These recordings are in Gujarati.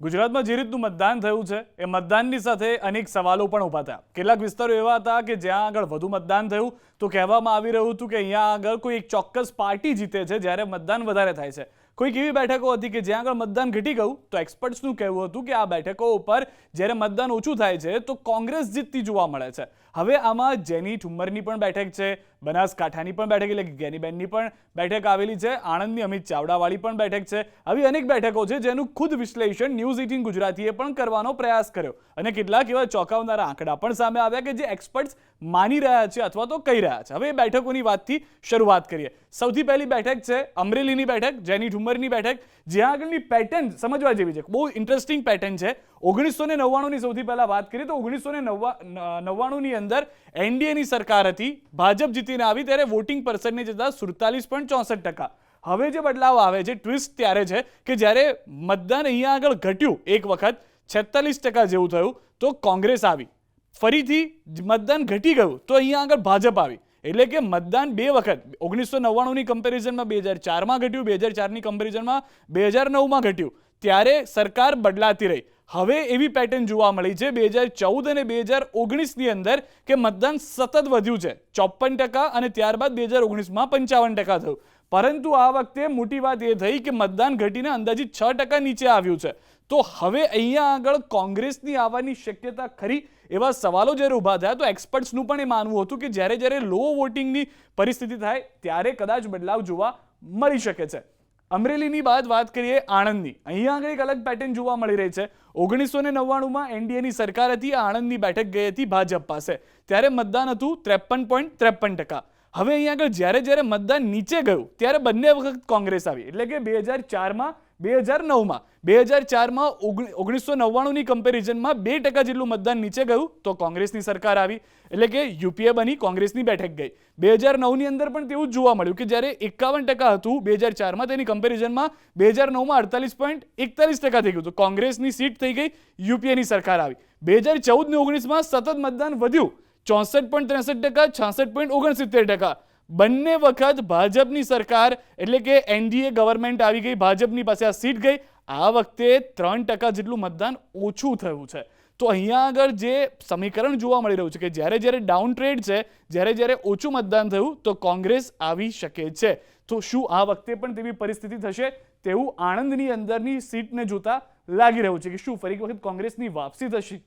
ગુજરાતમાં જે રીતનું મતદાન થયું છે, એ મતદાનની સાથે અનેક સવાલો પણ ઊભા થયા. કેટલાક વિસ્તારો એવા હતા કે જ્યાં આગળ વધુ મતદાન થયું, તો કહેવામાં આવી રહ્યું હતું કે અહીંયા આગળ કોઈ એક ચોક્કસ પાર્ટી જીતે છે જ્યારે મતદાન વધારે થાય છે. કોઈક એવી બેઠકો હતી કે જ્યાં આગળ મતદાન ઘટી ગયું, તો એક્સપર્ટ્સનું કહેવું હતું કે આ બેઠકો ઉપર જ્યારે મતદાન ઓછું થાય છે, તો કોંગ્રેસ જીતતી જોવા મળે છે. હવે આમાં જેની ઠુમ્મરની પણ બેઠક છે બનાસકાંઠાની પણ બેઠક, એટલે કે ગેનીબેનની પણ બેઠક આવેલી છે. આણંદની અમિત ચાવડાવાળી પણ બેઠક છે. આવી અનેક બેઠકો છે જેનું ખુદ વિશ્લેષણ ન્યૂઝ એટીન ગુજરાતીએ પણ કરવાનો પ્રયાસ કર્યો. અને કેટલાક એવા ચોંકાવનારા આંકડા પણ સામે આવ્યા કે જે એક્સપર્ટ્સ માની રહ્યા છે અથવા તો કહી રહ્યા છે. હવે એ બેઠકોની વાતથી શરૂઆત કરીએ. સૌથી પહેલી બેઠક છે અમરેલીની બેઠક, જેની ઠુમરની બેઠક, જ્યાં આગળની પેટર્ન સમજવા જેવી છે. બહુ ઇન્ટરેસ્ટિંગ પેટર્ન છે. ઓગણીસો ને નવ્વાણુંની સૌથી પહેલાં વાત કરીએ તો ઓગણીસો ને નવ્વાણુંની અંદર એનડીએની સરકાર હતી. ભાજપ જીતીને આવી ત્યારે વોટિંગ પર્સન્ટેજ હતા સુડતાલીસ પોઈન્ટ ચોસઠ ટકા. હવે જે બદલાવ આવે છે ટ્વિસ્ટ ત્યારે છે કે જ્યારે મતદાન અહીંયા આગળ ઘટ્યું એક વખત, છેતાલીસ ટકા જેવું થયું, તો કોંગ્રેસ આવી. ફરીથી મતદાન ઘટી ગયું, તો અહીંયા આગળ ભાજપ આવી. એટલે કે મતદાન બે વખત, ઓગણીસો નવ્વાણુંની કમ્પેરિઝનમાં બે હજાર ચારમાં ઘટ્યું, બે હજાર ચારની કમ્પેરિઝનમાં બે હજાર નવમાં ઘટ્યું. ત્યારે સરકાર બદલાતી રહી. હવે એવી પેટર્ન જોવા મળી છે બે હજાર ચૌદ અને બે હજાર ઓગણીસની અંદર કે મતદાન સતત વધ્યું છે. ચોપન ટકા અને ત્યારબાદ બે હજાર ઓગણીસમાં પંચાવન ટકા થયું. પરંતુ આ વખતે મોટી વાત એ થઈ કે મતદાન ઘટીને અંદાજિત છ ટકા નીચે આવ્યું છે. તો હવે અહીંયા આગળ કોંગ્રેસની આવવાની શક્યતા ખરી એવા સવાલો જ્યારે ઊભા થયા તો એક્સપર્ટ્સનું પણ એ માનવું હતું કે જ્યારે જ્યારે લો વોટિંગની પરિસ્થિતિ થાય ત્યારે કદાચ બદલાવ જોવા મળી શકે છે. અમરેલીની બાદ વાત કરીએ આણંદની. અહીંયા આગળ એક અલગ પેટર્ન જોવા મળી રહી છે. ઓગણીસો ને નવ્વાણુંમાં એનડીએની સરકાર હતી આણંદની બેઠક ગઈ હતી ભાજપ પાસે. ત્યારે મતદાન હતું ત્રેપન પોઈન્ટ ત્રેપન ટકા. હવે અહીંયા આગળ જ્યારે જ્યારે મતદાન નીચે ગયું, ત્યારે બંને વખત કોંગ્રેસ આવી. એટલે કે બે હજાર ચારમાં બે હજાર નવમાં, બે હજાર ચારમાં ઓગણીસો નવ્વાણુંની કમ્પેરિઝનમાં બે ટકા જેટલું મતદાન નીચે ગયું, તો કોંગ્રેસની સરકાર આવી. એટલે કે યુપીએ બની, કોંગ્રેસની બેઠક ગઈ. બે હજાર નવની અંદર પણ તેવું જોવા મળ્યું કે જ્યારે એકાવન ટકા હતું, બે હજાર ચારમાં તેની કમ્પેરિઝનમાં બે હજાર નવમાં અડતાલીસ પોઈન્ટ એકતાલીસ ટકા થઈ ગયું તો કોંગ્રેસની સીટ થઈ ગઈ યુપીએની સરકાર આવી. બે હજાર ચૌદ ને ઓગણીસમાં સતત મતદાન વધ્યું, ચોસઠ પોઈન્ટ ત્રેસઠ ટકા, છાસઠ પોઈન્ટ ઓગણસિત્તેર ટકા. બંને વખત ભાજપની સરકાર, એટલે કે એનડીએ ગવર્મેન્ટ આવી ગઈ, ભાજપની પાસે આ સીટ ગઈ, આ વખતે ત્રણ ટકા જેટલું મતદાન ઓછું થયું છે. તો અહીંયા આગળ જે સમીકરણ જોવા મળી રહ્યું છે કે જ્યારે જ્યારે ડાઉન ટ્રેડ છે, જ્યારે જ્યારે ઓછું મતદાન થયું, તો કોંગ્રેસ આવી શકે છે. તો શું આ વખતે પણ તેવી પરિસ્થિતિ થશે? તેવું આણંદની અંદરની સીટને જોતા લાગી રહ્યું છે કે શું ફરી વખત કોંગ્રેસની વાપસી થશે?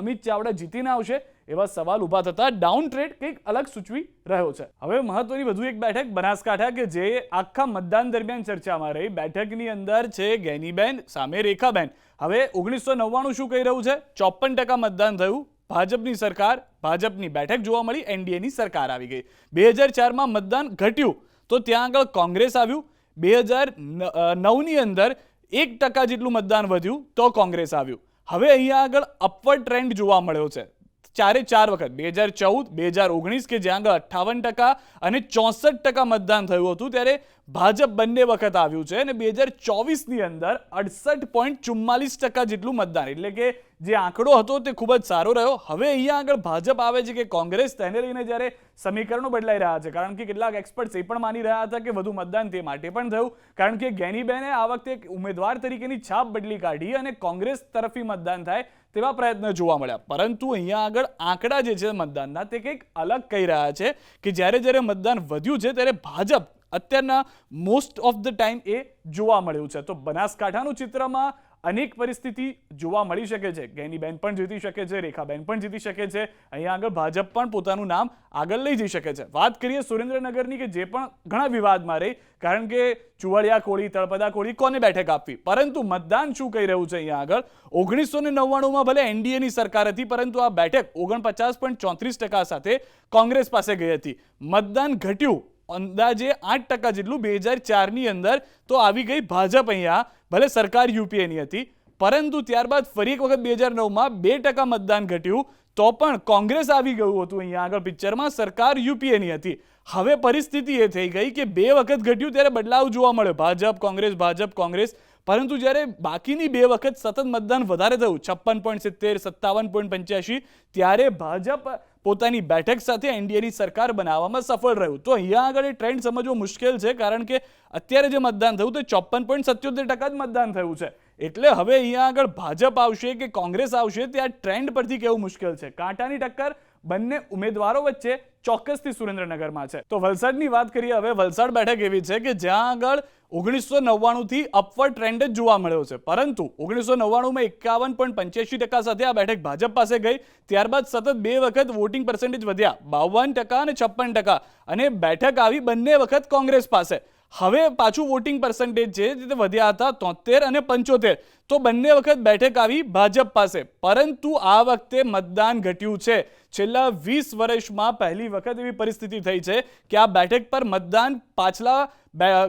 અમિત ચાવડા જીતીને આવશે એવા સવાલ ઊભા થતા ડાઉન ટ્રેડ કંઈક અલગ સૂચવી રહ્યો છે. હવે મહત્વની વધુ એક બેઠક બનાસકાંઠા કે જે આખા મતદાન દરમિયાન ચર્ચામાં રહી. બેઠકની અંદર છે ગેનીબેન, સામે રેખાબેન. હવે ઓગણીસો નવ્વાણું શું કહી રહ્યું છે? ચોપન ટકા મતદાન થયું. ભાજપની સરકાર, ભાજપની બેઠક જોવા મળી, એનડીએની સરકાર આવી ગઈ. બે હજાર ચારમાં મતદાન ઘટ્યું. તો ત્યાં આગળ કોંગ્રેસ આવ્યું. બે હજાર નવની અંદર એક ટકા જેટલું મતદાન વધ્યું તો કોંગ્રેસ આવ્યું. હવે અહીંયા આગળ અપવર્ડ ટ્રેન્ડ જોવા મળ્યો છે. ચારે ચાર વખત, બે હજાર ચૌદ, બે હજાર ઓગણીસ કે જ્યાં આગળ અઠ્ઠાવન ટકા અને ચોસઠ ટકા મતદાન થયું હતું, ત્યારે ભાજપ બંને વખત આવ્યું છે અને બે હજાર ચોવીસની અંદર અડસઠ પોઈન્ટ ચુમ્માલીસ ટકા જેટલું મતદાન. એટલે કે જે આંકડો હતો તે ખૂબ જ સારો રહ્યો. હવે અહીંયા આગળ ભાજપ આવે છે કે કોંગ્રેસ, તેને લઈને જ્યારે સમીકરણો બદલાઈ રહ્યા છે, કારણ કે કેટલાક એક્સપર્ટ્સ એ પણ માની રહ્યા હતા કે વધુ મતદાન તે માટે પણ થયું. કારણ કે ગેનીબેને આ વખતે એક ઉમેદવાર તરીકેની છાપ બદલી કાઢી અને કોંગ્રેસ તરફી મતદાન થાય તેવા પ્રયત્ન જોવા મળ્યા. પરંતુ અહીંયા આગળ આંકડા જે છે મતદાનના, તે કંઈક અલગ કહી રહ્યા છે કે જ્યારે જ્યારે મતદાન વધ્યું છે, ત્યારે ભાજપ અત્યારના મોસ્ટ ઓફ ધ ટાઈમ એ જોવા મળ્યું છે. તો બનાસકાંઠાનું ચિત્રમાં અનેક પરિસ્થિતિ જોવા મળી શકે છે. ગેનીબેન પણ જીતી શકે છે, રેખાબેન પણ જીતી શકે છે. અહીંયા આગળ ભાજપ પણ પોતાનું નામ આગળ લઈ જઈ શકે છે. વાત કરીએ સુરેન્દ્રનગરની કે જે પણ ઘણા વિવાદમાં રહી, કારણ કે ચુવાડિયા કોળી, તળપદા કોળી કોને બેઠક આપવી? પરંતુ મતદાન શું કહી રહ્યું છે અહીંયા આગળ? ઓગણીસો ને નવ્વાણુંમાં ભલે એનડીએની સરકાર હતી, પરંતુ આ બેઠક ઓગણપચાસ પોઈન્ટ ચોત્રીસ ટકા સાથે કોંગ્રેસ પાસે ગઈ હતી. મતદાન ઘટ્યું. અંદાજે આઠ ટકા જેટલું બે હજાર ચારની અંદર તો આવી ગઈ ભાજપ અહીંયા. ભલે સરકાર યુપીએની હતી, પરંતુ ત્યારબાદ ફરી એક વખત બે હજાર નવમાં બે ટકા મતદાન ઘટ્યું, તો પણ કોંગ્રેસ આવી ગયું હતું અહીંયા આગળ પિક્ચરમાં, સરકાર યુપીએની હતી. હવે પરિસ્થિતિ એ થઈ ગઈ કે બે વખત ઘટ્યું ત્યારે બદલાવ જોવા મળ્યો ભાજપ, કોંગ્રેસ ભાજપ, કોંગ્રેસ. પરંતુ જ્યારે બાકીની બે વખત સતત મતદાન વધારે થયું, છપ્પન પોઈન્ટ સિત્તેર, સત્તાવન પોઈન્ટ પંચ્યાસી, ત્યારે ભાજપ પોતાની બેઠક સાથે એનડીએની સરકાર બનાવવામાં સફળ રહ્યું. તો અહીંયા આગળ એ ટ્રેન્ડ સમજવો મુશ્કેલ છે, કારણ કે અત્યારે જે મતદાન થયું તે ચોપન પોઈન્ટ સત્યોતેર ટકા જ મતદાન થયું છે. એટલે હવે અહીંયા આગળ ભાજપ આવશે કે કોંગ્રેસ આવશે તે આ ટ્રેન્ડ પરથી કેવું મુશ્કેલ છે? કાંટાની ટક્કર બંને ઉમેદવારો વચ્ચે ચોક્કસથી સુરેન્દ્રનગરમાં છે. તો વલસાડની વાત કરીએ, હવે વલસાડ બેઠક એવી છે કે જ્યાં આગળ ઓગણીસો નવ્વાણુંથી અપવર્ડ ટ્રેન્ડ જ જોવા મળ્યો છે. પરંતુ ઓગણીસો નવ્વાણુંમાં એકાવન પોઈન્ટ પંચ્યાસી ટકા સાથે આ બેઠક ભાજપ પાસે ગઈ. ત્યારબાદ સતત બે વખત વોટિંગ પર્સન્ટેજ વધ્યા, બાવન ટકા અને છપ્પન ટકા. અને બેઠક આવી બંને વખત કોંગ્રેસ પાસે. હવે પાછું વોટિંગ પર્સન્ટેજ જે વધ્યા હતા તોતેર અને પંચોતેર, તો બંને વખત બેઠક આવી ભાજપ પાસે. પરંતુ આ વખતે મતદાન ઘટ્યું છે. છેલ્લા વીસ વર્ષમાં પહેલી વખત એવી પરિસ્થિતિ થઈ છે કે આ બેઠક પર મતદાન પાછલા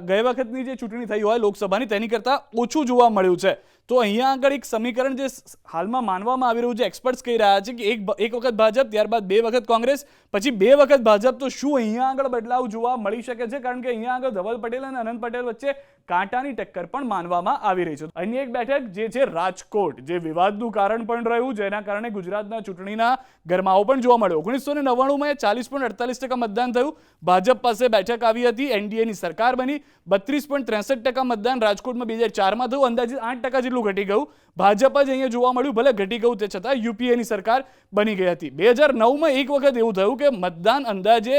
ગઈ વખતની જે ચૂંટણી થઈ હોય લોકસભાની, તેની કરતાં ઓછું જોવા મળ્યું છે. તો અહીંયા આગળ એક સમીકરણ જે હાલમાં માનવામાં આવી રહ્યું છે એક્સપર્ટ્સ કહી રહ્યા છે કે એક એક વખત ભાજપ, ત્યારબાદ બે વખત કોંગ્રેસ, પછી બે વખત ભાજપ. તો શું અહીંયા આગળ બદલાવ જોવા મળી શકે છે? કારણ કે અહીંયા આગળ ધવલ પટેલ અને અનંત પટેલ વચ્ચે કાંટાની ટક્કર પણ માનવામાં આવી રહી છે. અન્ય એક બેઠક જે છે રાજકોટ, જે વિવાદનું કારણ પણ રહ્યું જેના કારણે ગુજરાતના ચૂંટણીના ગરમાવો પણ જોવા મળ્યો. ઓગણીસો ને નવ્વાણુંમાં ચાલીસ પોઈન્ટ અડતાલીસ ટકા મતદાન થયું. ભાજપ પાસે બેઠક આવી હતી. એનડીએની સરકાર બની. બત્રીસ પોઈન્ટ ત્રેસઠ ટકા મતદાન રાજકોટમાં બે હજાર ચારમાં થયું. અંદાજિત આઠ ટકા જેટલું ઘટી ગયું. ભાજપ જ અહીંયા જોવા મળ્યું. ભલે ઘટી ગયું તે છતાં યુપીએની સરકાર બની ગઈ હતી. બે હજાર નવમાં એક વખત એવું થયું કે મતદાન અંદાજે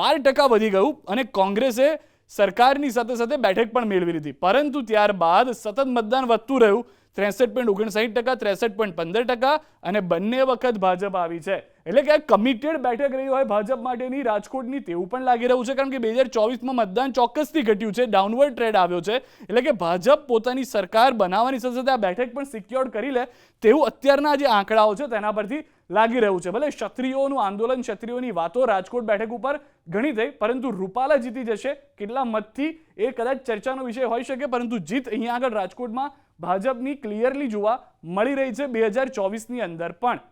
બાર ટકા વધી ગયું અને કોંગ્રેસે સરકારની સાથે સાથે બેઠક પણ મેળવી લીધી. પરંતુ ત્યારબાદ સતત મતદાન વધતું રહ્યું. ત્રેસઠ પોઈન્ટ ઓગણસાઠ ટકા, ત્રેસઠ પોઈન્ટ પંદર ટકા અને બંને વખત ભાજપ આવી છે. એટલે કે કમિટેડ બેઠક રહી હોય ભાજપ માટેની, રાજકોટની, તેવું પણ લાગી રહ્યું છે. કારણ કે બે હજાર ચોવીસમાં મતદાન ચોક્કસથી ઘટ્યું છે. ડાઉનવર્ડ ટ્રેડ આવ્યો છે. એટલે કે ભાજપ પોતાની સરકાર બનાવવાની સાથે સાથે આ બેઠક પણ સિક્યોર કરી લે. તેવું અત્યારના જે આંકડાઓ છે તેના પરથી લાગી રહ્યું છે. ભલે ક્ષત્રિયોનું આંદોલન, ક્ષત્રિયોની વાતો રાજકોટ બેઠક ઉપર ઘણી થઈ, પરંતુ રૂપાલા જીતી જશે કેટલા મતથી એ કદાચ ચર્ચાનો વિષય હોઈ શકે, પરંતુ જીત અહીંયા આગળ રાજકોટમાં ભાજપની ક્લિયરલી જોવા મળી રહી છે બે હજાર ચોવીસની અંદર પણ.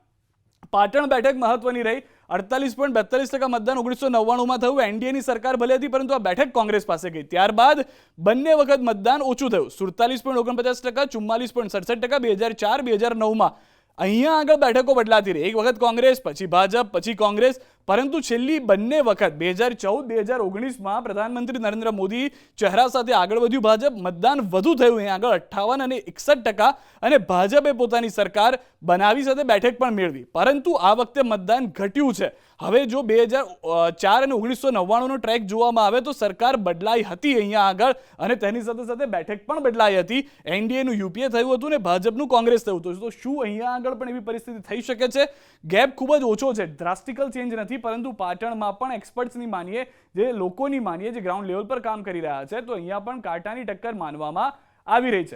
પાટણ બેઠક મહત્વની રહી. અડતાલીસ પોઈન્ટ બેતાલીસ ટકા મતદાન ઓગણીસો નવ્વાણુંમાં થયું. એનડીએની સરકાર ભલે હતી, પરંતુ આ બેઠક કોંગ્રેસ પાસે ગઈ. ત્યારબાદ બંને વખત મતદાન ઓછું થયું. સુડતાલીસ પોઈન્ટ ઓગણપચાસ ટકા, ચુમ્માલીસ પોઈન્ટ સડસઠ ટકા, બે હજાર ચાર, બે હજાર નવમાં. અહીંયા આગળ બેઠકો બદલાતી રહી. એક વખત કોંગ્રેસ, પછી ભાજપ, પછી કોંગ્રેસ. પરંતુ છેલ્લી બંને વખત, બે હજાર ચૌદ, બે હજાર ઓગણીસમાં પ્રધાનમંત્રી નરેન્દ્ર મોદી ચહેરા સાથે આગળ વધ્યું. ભાજપ મતદાન વધુ થયું. અહીંયા આગળ અઠ્ઠાવન અને એકસઠ ટકા અને ભાજપે પોતાની સરકાર બનાવી સાથે બેઠક પણ મેળવી. પરંતુ આ વખતે મતદાન ઘટ્યું છે. હવે જો બે હજાર ચાર અને ઓગણીસો નવ્વાણુંનો ટ્રેક જોવામાં આવે તો સરકાર બદલાઈ હતી અહીંયા આગળ અને તેની સાથે સાથે બેઠક પણ બદલાઈ હતી. એનડીએનું યુપીએ થયું હતું ને ભાજપનું કોંગ્રેસ થયું હતું. તો શું અહીંયા આગળ પણ એવી પરિસ્થિતિ થઈ શકે છે? ગેપ ખૂબ જ ઓછો છે. ડ્રાસ્ટિકલ ચેન્જ નથી. પરંતુ પાટણમાં પણ એક્સપર્ટ્સની માનીએ, જે લોકોની માનીએ, જે ગ્રાઉન્ડ લેવલ પર કામ કરી રહ્યા છે, તો અહીંયા પણ કાંટાની ટક્કર માનવામાં આવી રહી છે.